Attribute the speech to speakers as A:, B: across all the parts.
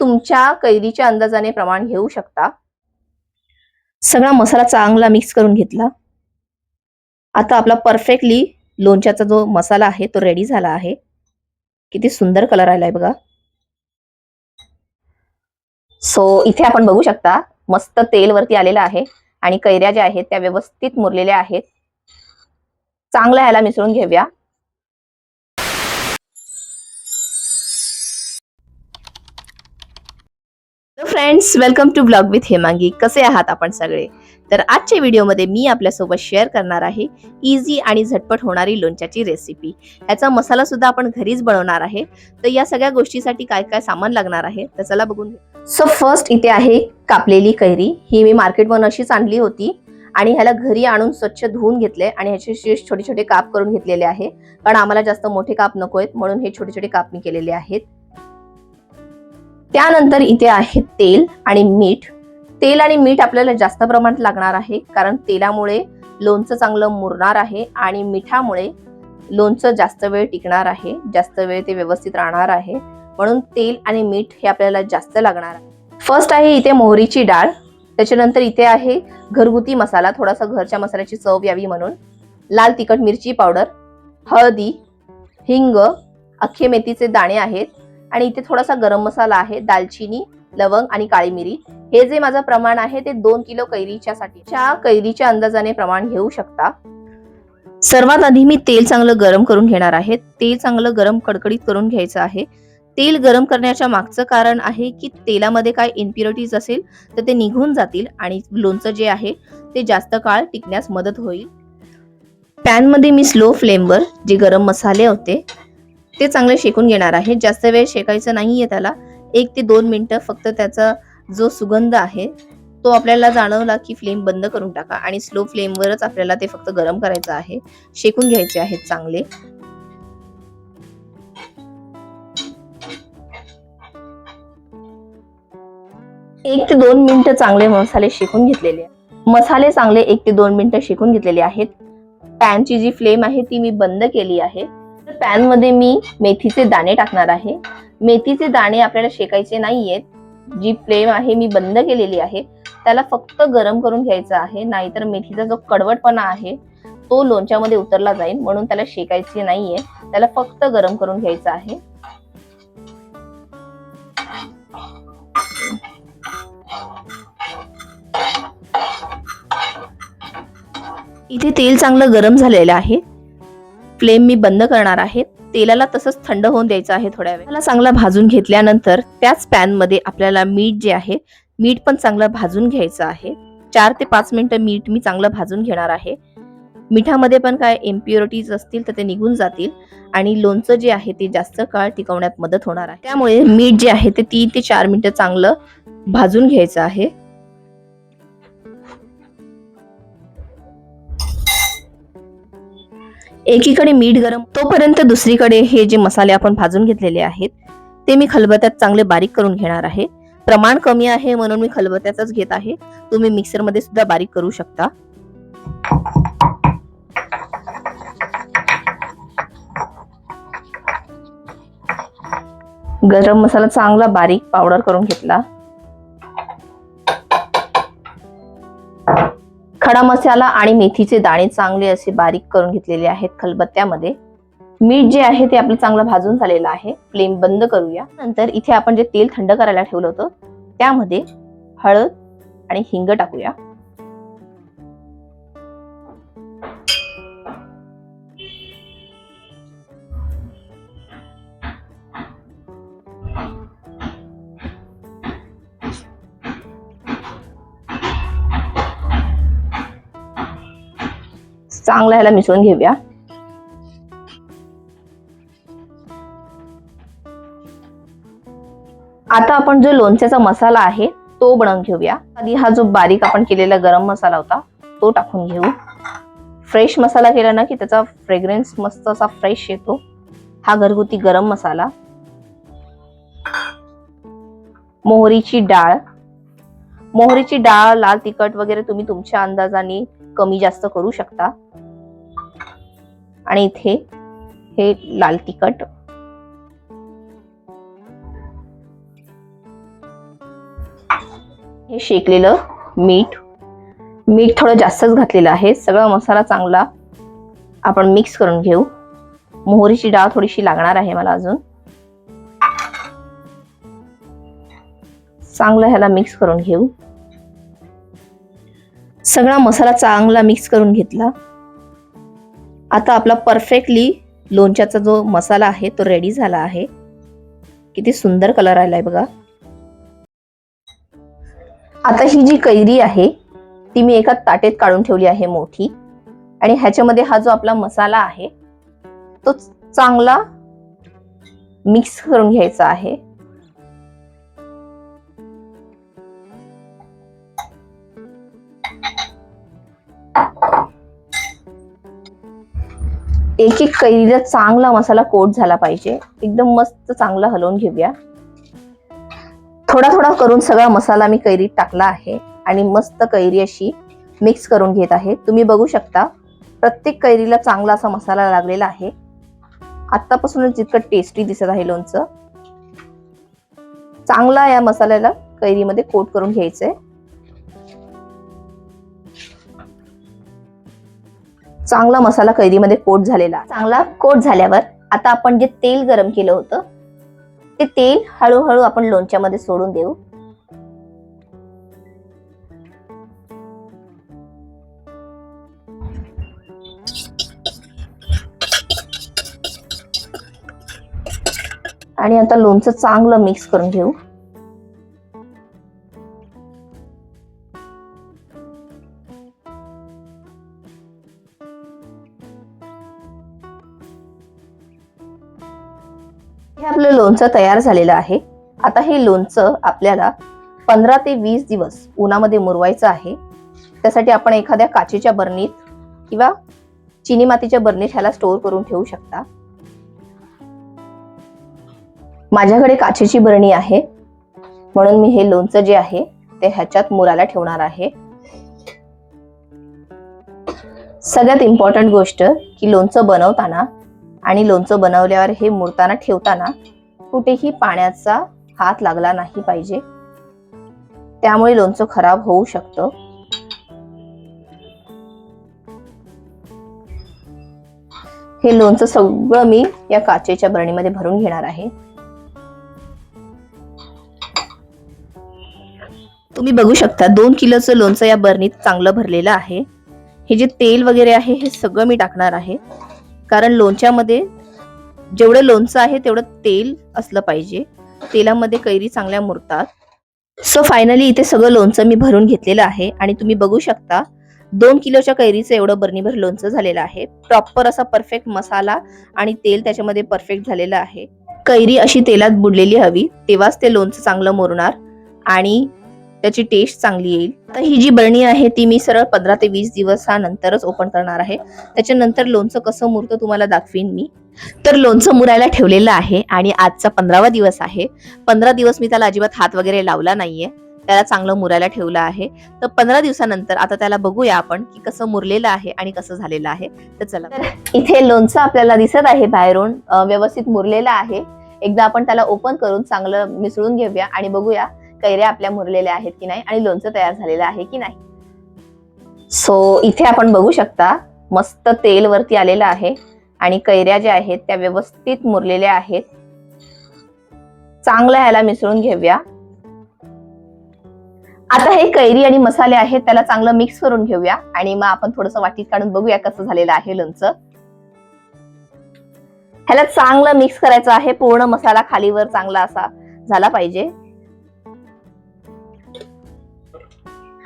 A: तुमच्या कैरीच्या अंदाजाने प्रमाण घेऊ शकता? सगळा मसाला चांगला मिक्स करून घेतला. आता आपला परफेक्टली लोणच्याचा जो मसाला आहे तो रेडी झाला आहे. किती सुंदर कलर आलाय बघा. सो इथे आपण बघू शकता मस्त तेल वरती आलेलं आहे आणि कैऱ्या ज्या आहेत त्या व्यवस्थित मुरलेल्या आहेत. चांगलं ह्याला मिसळून घेऊया. Friends welcome to blog with Hemangi कसे आहात आपण सगळे? तर आजच्या व्हिडिओमध्ये मी आपल्यासोबत शेअर करणार आहे इझी आणि झटपट होणारी लोणच्याची रेसिपी याचा मसाला सुद्धा आपण घरीच बनवणार आहे. तर या सगळ्या गोष्टीसाठी काय काय सामान लागणार आहे तर चला बघून सो फर्स्ट इथे आहे कापलेली कैरी. ही मी मार्केटमधून अशीच आणली होती आणि ह्याला घरी आणून स्वच्छ धुवून घेतले आणि ह्याचे छोटे छोटे काप करून घेतलेले आहे. कारण आम्हाला जास्त मोठे काप नको आहेत म्हणून हे छोटे छोटे काप मी केलेले आहेत. त्यानंतर इथे आहे तेल आणि मीठ. तेल आणि मीठ आपल्याला जास्त प्रमाणात लागणार आहे कारण तेलामुळे लोणचं चांगलं मुरणार आहे आणि मिठामुळे लोणचं जास्त वेळ टिकणार आहे जास्त वेळ ते व्यवस्थित राहणार आहे. म्हणून तेल आणि मीठ हे आपल्याला जास्त लागणार आहे. फर्स्ट आहे इथे मोहरीची डाळ. त्याच्यानंतर इथे आहे घरगुती मसाला थोडासा घरच्या मसाल्याची चव यावी म्हणून. लाल तिखट मिरची पावडर हळदी हिंग अख्खे मेथीचे दाणे आहेत. आणि इथे थोडासा गरम मसाला आहे दालचिनी लवंग आणि काळी मिरी. हे जे माझं प्रमाण आहे ते दोन किलो कैरीच्या साठी कैरीच्या अंदाजाने प्रमाण घेऊ शकता. सर्वात आधी मी तेल चांगलं गरम करून घेणार आहे. तेल चांगलं गरम कडकडीत करून घ्यायचं आहे. तेल गरम करण्याच्या मागचं कारण आहे की तेलामध्ये काय इन्प्युरिटीज असेल तर ते निघून जातील आणि लोणचं जे आहे ते जास्त काळ टिकण्यास मदत होईल. पॅनमध्ये मी स्लो फ्लेमवर जे गरम मसाले होते ते चांगले शेकून घेणार आहे. जास्त वेळ शेकायचं नाहीये त्याला. एक ते दोन मिनिटं फक्त त्याचा जो सुगंध आहे तो आपल्याला जाणवला की फ्लेम बंद करून टाका. आणि स्लो फ्लेमवरच आपल्याला ते फक्त गरम करायचं आहे. शेकून घ्यायचे आहेत चांगले. एक ते दोन मिनिटं चांगले मसाले शेकून घेतलेले मसाले चांगले एक ते दोन मिनिटं शेकून घेतलेले आहेत. पॅनची जी फ्लेम आहे ती मी बंद केली आहे. पॅनमध्ये मी मेथीचे दाणे टाकणार आहे. मेथीचे दाणे आपल्याला शेकायचे नाहीयेत. जी फ्लेम आहे मी बंद केलेली आहे. त्याला फक्त गरम करून घ्यायचं आहे. नाहीतर मेथीचा जो कडवटपणा आहे तो लोणच्यामध्ये उतरला जाईल. म्हणून त्याला शेकायचे नाहीये. त्याला फक्त गरम करून घ्यायचं आहे. इथे तेल चांगलं गरम झालेलं आहे. फ्लेम मी बंद करणार आहे. तेलाला तसंच थंड होऊन द्यायचं आहे थोड्या वेळ. त्याला चांगला भाजून घेतल्यानंतर त्याच पॅनमध्ये आपल्याला मीठ जे आहे मीठ पण चांगलं भाजून घ्यायचं आहे. चार ते पाच मिनिटं मीठ मी चांगलं भाजून घेणार आहे. मिठामध्ये पण काय इम्प्युरिटीज असतील तर ते निघून जातील आणि लोणचं जे आहे ते जास्त काळ टिकवण्यात मदत होणार आहे. त्यामुळे मीठ जे आहे ते तीन ते चार मिनिटं चांगलं भाजून घ्यायचं आहे. एकीकडे मीठ गरम तोपर्यंत दुसरीकडे हे जे मसाले आपण भाजून घेतलेले आहेत ते मी खलबत्यात चांगले बारीक करून घेणार आहे. प्रमाण कमी आहे म्हणून मी खलबत्यातच घेत आहे. तुम्ही मिक्सरमध्ये सुद्धा बारीक करू शकता. गरम मसाला चांगला बारीक पावडर करून घेतला. खडा मसाला आणि मेथीचे दाणे चांगले असे बारीक करून घेतलेले आहेत खलबत्त्यामध्ये. मीठ जे आहे ते आपलं चांगलं भाजून झालेलं आहे. फ्लेम बंद करूया. नंतर इथे आपण जे तेल थंड करायला ठेवलं होतं त्यामध्ये हळद आणि हिंग टाकूया. चांगलं ह्याला मिसळून घेऊया. आता आपण जो लोणच्याचा मसाला आहे तो बनवून घेऊया. आधी हा जो बारीक आपण केलेला गरम मसाला होता तो टाकून घेऊ. फ्रेश मसाला केला ना की त्याचा फ्रेग्रन्स मस्त असा फ्रेश येतो. हा घरगुती गरम मसाला. मोहरीची डाळ. मोहरीची डाळ लाल तिखट वगैरे तुम्ही तुमच्या अंदाजाने कमी जास्त करू शकता. आणि इथे हे लाल तिखट. हे शेकलेलं मीठ. मीठ थोडं जास्तच घातलेलं आहे. सगळा मसाला चांगला आपण मिक्स करून घेऊ. मोहरीची डाळ थोडीशी लागणार आहे मला अजून. चांगलं ह्याला मिक्स करून घेऊ. सगळा मसाला चांगला मिक्स करून घेतला. आता आपला परफेक्टली लोणच्याचा जो मसाला आहे तो रेडी झाला आहे. किती सुंदर कलर आलाय बघा. आता ही जी कैरी आहे ती मी एका ताटेत काढून ठेवली आहे मोठी. आणि ह्याच्यामध्ये हा जो आपला मसाला आहे तो चांगला मिक्स करून घ्यायचा आहे. एक एक कैरीला चांगला मसाला कोट झाला पाहिजे. एकदम मस्त चांगला हलवून घेऊया. थोडा थोडा करून सगळा मसाला मी कैरीत टाकला आहे आणि मस्त कैरी अशी मिक्स करून घेत आहे. तुम्ही बघू शकता प्रत्येक कैरीला चांगला असा मसाला लागलेला आहे. आतापासूनच जितकं टेस्टी दिसत आहे लोणचं. चांगला या मसाल्याला कैरीमध्ये कोट करून घ्यायचंय. चांगला मसाला कैरीमध्ये कोट झालेला. चांगला कोट झाल्यावर आता आपण जे तेल गरम केलं होतं ते तेल हळूहळू आपण लोणच्यामध्ये सोडून देऊ. आणि आता लोणचं चांगलं मिक्स करून घेऊ. हे आपलं लोणचं तयार झालेलं आहे. आता हे लोणचं आपल्याला पंधरा ते वीस दिवस उन्हामध्ये मुरवायचं आहे. त्यासाठी आपण एखाद्या काचेच्या बरणीत किंवा चिनी मातीच्या बरणीत ह्याला स्टोअर करून ठेवू शकता. माझ्याकडे काचेची बरणी आहे. म्हणून मी हे लोणचं जे आहे ते ह्याच्यात मुराला ठेवणार आहे. सगळ्यात इम्पॉर्टंट गोष्ट की लोणचं बनवताना आणि लोणचं बनवल्यावर हे मुरताना ठेवताना कुठेही पाण्याचा हात लागला नाही पाहिजे. त्यामुळे लोणचं खराब होऊ शकतं. हे लोणचं सगळं मी या काचेच्या बरणीमध्ये भरून घेणार आहे. तुम्ही बघू शकता दोन किलोचं लोणचं या बरणीत चांगलं भरलेलं आहे. हे जे तेल वगैरे आहे हे सगळं मी टाकणार आहे. कारण लोणच्यामध्ये जेवढं लोणचं आहे तेवढं तेल असलं पाहिजे. तेलामध्ये कैरी चांगल्या मुरतात. सो फायनली इथे सगळं लोणचं मी भरून घेतलेलं आहे आणि तुम्ही बघू शकता दोन किलोच्या कैरीचं एवढं बरणीभर लोणचं झालेलं आहे. प्रॉपर असा परफेक्ट मसाला आणि तेल त्याच्यामध्ये परफेक्ट झालेलं आहे. कैरी अशी तेलात बुडलेली हवी तेव्हाच ते लोणचं चांगलं मुरणार आणि त्याची टेस्ट चांगली येईल. आता ही जी बरणी आहे ती मी सरळ पंधरा ते वीस दिवसानंतरच ओपन करणार आहे. त्याच्यानंतर लोणचं कसं मुरतं तुम्हाला दाखवीन मी. तर लोणचं मुरायला ठेवलेलं आहे आणि आजचा पंधरावा दिवस आहे. पंधरा दिवस मी त्याला अजिबात हात वगैरे लावला नाहीये. त्याला चांगलं मुरायला ठेवलं आहे. तर पंधरा दिवसानंतर आता त्याला बघूया आपण की कसं मुरलेलं आहे आणि कसं झालेलं आहे. तर चला. इथे लोणचं आपल्याला दिसत आहे बाहेरून व्यवस्थित मुरलेलं आहे. एकदा आपण त्याला ओपन करून चांगलं मिसळून घेऊया आणि बघूया कैऱ्या आपल्या मुरलेल्या आहेत की नाही आणि लोणचं तयार झालेलं आहे की नाही? सो इथे आपण बघू शकता मस्त तेल वरती आलेलं आहे आणि कैऱ्या ज्या आहेत त्या व्यवस्थित मुरलेल्या आहेत. चांगलं ह्याला मिसळून घेऊया. आता हे कैरी आणि मसाले आहेत त्याला चांगलं मिक्स करून घेऊया आणि मग आपण थोडस वाटीत काढून बघूया कसं झालेलं आहे लोणचं. ह्याला चांगलं मिक्स करायचं आहे पूर्ण मसाला खालीवर चांगला असा झाला पाहिजे.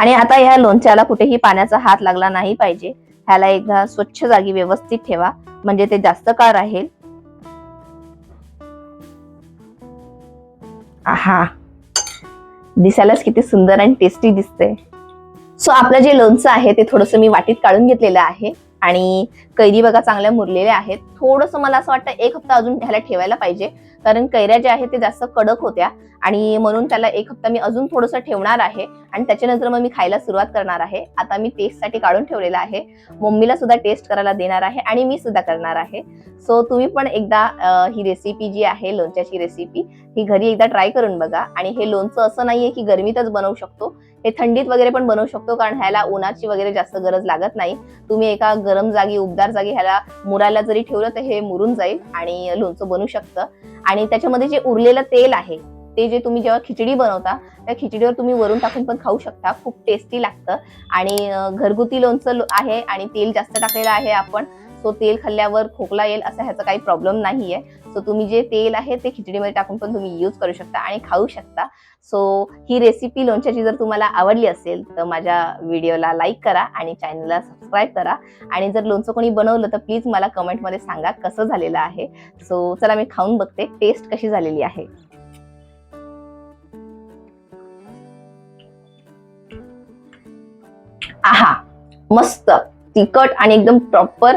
A: आणि आता ह्या लोणच्याला कुठेही पाण्याचा हात लागला नाही पाहिजे. ह्याला एकदा स्वच्छ जागी व्यवस्थित ठेवा. म्हणजे ते जास्त काळ राहील. हा दिसायलाच किती सुंदर आणि टेस्टी दिसते सो आपलं जे लोणचं आहे ते थोडंसं मी वाटीत काढून घेतलेलं आहे. आणि कैरी बघा चांगल्या मुरलेल्या आहेत. थोडंसं मला असं वाटतं एक हप्ता अजून ह्याला ठेवायला पाहिजे. कारण कैऱ्या ज्या आहेत ते जास्त कडक होत्या. आणि म्हणून त्याला एक हप्ता मी अजून थोडंसं ठेवणार आहे. आणि त्याच्यानंतर मग मी खायला सुरुवात करणार आहे. आता मी टेस्टसाठी काढून ठेवलेला आहे. मम्मीला सुद्धा टेस्ट करायला देणार आहे आणि मी सुद्धा करणार आहे. सो तुम्ही पण एकदा ही रेसिपी जी आहे लोणच्याची रेसिपी ही घरी एकदा ट्राय करून बघा. आणि हे लोणचं असं नाहीये की गरमीतच बनवू शकतो. हे थंडीत वगैरे पण बनवू शकतो कारण ह्याला उन्हाची वगैरे जास्त गरज लागत नाही. तुम्ही एका गरम जागी उबदार जागी ह्याला मुरायला जरी ठेवलं तर हे मुरून जाईल आणि लोणचं बनू शकतं. आणि त्याच्यामध्ये जे उरलेलं तेल आहे ते जे तुम्ही जेव्हा खिचडी बनवता त्या खिचडीवर तुम्ही वरून टाकून पण खाऊ शकता. खूप टेस्टी लागतं. आणि घरगुती लोणचं आहे आणि तेल जास्त टाकलेलं आहे आपण सो तेल खाल्ल्यावर खोकला येईल असा ह्याचा काही प्रॉब्लेम नाहीये. सो तुम्ही जे तेल आहे ते खिचडीमध्ये टाकून पण तुम्ही यूज करू शकता आणि खाऊ शकता. सो ही रेसिपी लोणच्याची जर तुम्हाला आवडली असेल तर माझ्या व्हिडिओला लाईक करा आणि चॅनलला सबस्क्राईब करा. आणि जर लोणचं कोणी बनवलं तर प्लीज मला कमेंटमध्ये सांगा कसं झालेलं आहे. सो चला मी खाऊन बघते टेस्ट कशी झालेली आहे. आहा मस्त तिखट आणि एकदम प्रॉपर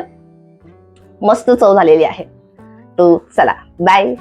A: मस्त चव झालेली आहे. तो चला बाय